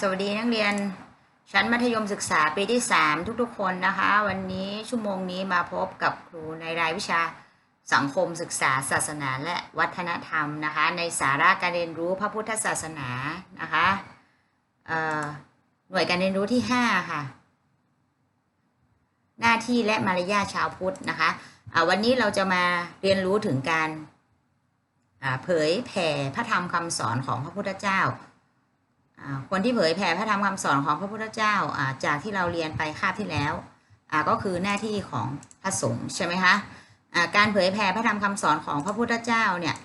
สวัสดีนักเรียน ชั้นมัธยมศึกษาปีที่ 3 ทุกๆ คนนะคะ วันนี้ชั่วโมงนี้มาพบกับครูในรายวิชาสังคมศึกษาศาสนาและวัฒนธรรมนะคะ ในสาระการเรียนรู้พระพุทธศาสนานะคะหน่วยการเรียนรู้ที่ 5 ค่ะ หน้าที่และมารยาชาวพุทธนะคะวันนี้เราจะมาเรียนรู้ถึงการเผยแผ่พระธรรมคำสอนของพระพุทธเจ้า คนที่เผยแผ่พระธรรมคำสอนของพระพุทธเจ้าจากที่เราเรียนไปคาบที่แล้วก็คือหน้าที่ของพระสงฆ์ใช่ไหมคะการเผยแผ่พระธรรมคำสอนของพระพุทธเจ้าเนี่ย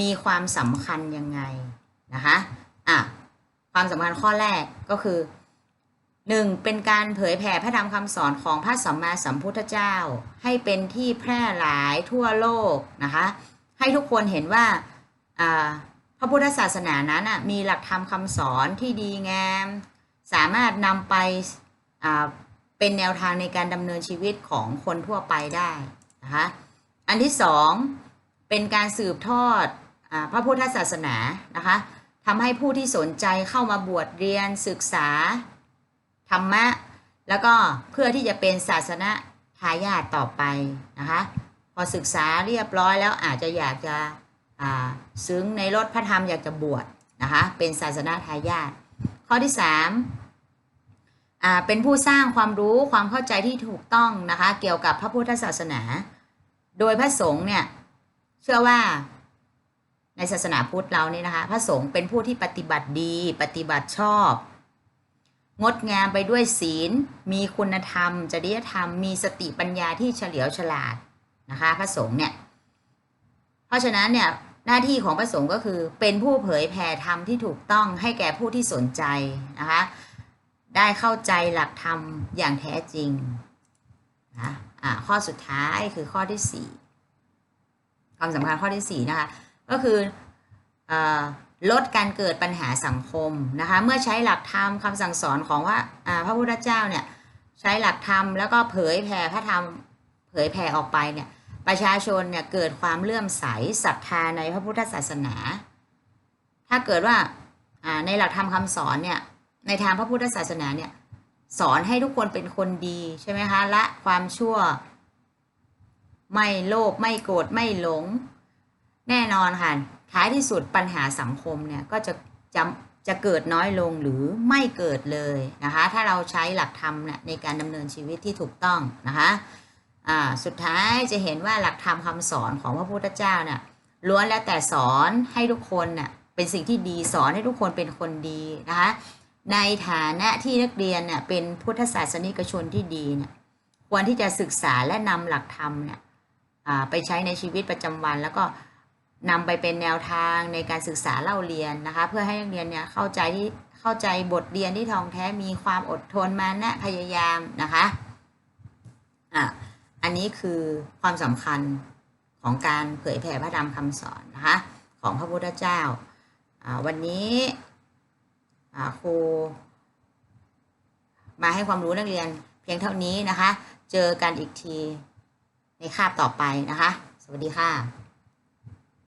มีความสำคัญยังไงนะคะะความสำคัญข้อแรกก็คือหนึ่งเป็นการเผยแผ่พระธรรมคำสอนของพระสัมมาสัมพุทธเจ้า ให้เป็นที่แพร่หลายทั่วโลกนะคะให้ทุกคนเห็นว่า พระพุทธศาสนานั้นน่ะมีหลักธรรมคำสอนที่ดีงาม สามารถนำไปเป็นแนวทางในการดำเนินชีวิตของคนทั่วไปได้นะคะอันที่สองเป็นการสืบทอดอพระพุทธศาสนานะคะทำให้ผู้ที่สนใจเข้ามาบวชเรียนศึกษาธรรมะ แล้วก็เพื่อที่จะเป็นศาสนาทายาทต่อไปนะคะพอศึกษาเรียบร้อยแล้วอาจจะอยากจะ ซึ้งในรถพระธรรมอยากจะบวชนะคะเป็นศาสนาทายาทข้อที่สามเป็นผู้สร้างความรู้ความเข้าใจที่ถูกต้องนะคะเกี่ยวกับพระพุทธศาสนา โดยพระสงฆ์เนี่ยเชื่อว่าในศาสนาพุทธเราเนี่ยนะคะพระสงฆ์เป็นผู้ที่ปฏิบัติดีปฏิบัติชอบ งดงามไปด้วยศีล มีคุณธรรม จริยธรรม มีสติปัญญาที่เฉลียวฉลาดนะคะพระสงฆ์เนี่ยเพราะฉะนั้นเนี่ย หน้าที่ของพระสงฆ์ก็คือเป็นผู้เผยแผ่ธรรมที่ถูกต้องให้แก่ผู้ที่สนใจนะคะได้เข้าใจหลักธรรมอย่างแท้จริงนะอ่าข้อสุดท้ายคือข้อที่สี่ความสำคัญข้อที่สี่นะคะก็คืออลดการเกิดปัญหาสังคมนะคะเมื่อใช้หลักธรรมคำสั่งสอนของว่าพระพุทธเจ้าเนี่ยใช้หลักธรรมแล้วก็เผยแผ่พระธรรมเผยแผ่ออกไปเนี่ย ประชาชนเนี่ยเกิดความเลื่อมใสศรัทธาในพระพุทธศาสนา ถ้าเกิดว่าในหลักธรรมคำสอนเนี่ยในทางพระพุทธศาสนาเนี่ยสอนให้ทุกคนเป็นคนดีใช่ไหมคะละความชั่ว ไม่โลภไม่โกรธไม่หลง แน่นอนค่ะท้ายที่สุดปัญหาสังคมเนี่ยก็จะจะจะเกิดน้อยลงหรือไม่เกิดเลยนะคะ ถ้าเราใช้หลักธรรมเนี่ยในการดำเนินชีวิตที่ถูกต้องนะคะ สุดท้ายจะเห็นว่าหลักธรรมคำสอนของพระพุทธเจ้าเนี่ยล้วนแล้วแต่สอนให้ทุกคนน่ะเป็นสิ่งที่ดีสอนให้ทุกคนเป็นคนดีนะคะในฐานะที่นักเรียนเนี่ยเป็นพุทธศาสนิกชนที่ดีเนี่ยควรที่จะศึกษาและนำหลักธรรมเนี่ยไปใช้ในชีวิตประจำวันแล้วก็นำไปเป็นแนวทางในการศึกษาเล่าเรียนนะคะเพื่อให้นักเรียนเนี่ยเข้าใจที่เข้าใจบทเรียนที่ทองแท้มีความอดทนมานะพยายามนะคะ อันนี้คือความสำคัญของการเผยแผ่พระธรรมคำสอนนะคะของพระพุทธเจ้า วันนี้ครูมาให้ความรู้นักเรียนเพียงเท่านี้นะคะ เจอกันอีกทีในคาบต่อไปนะคะ สวัสดีค่ะ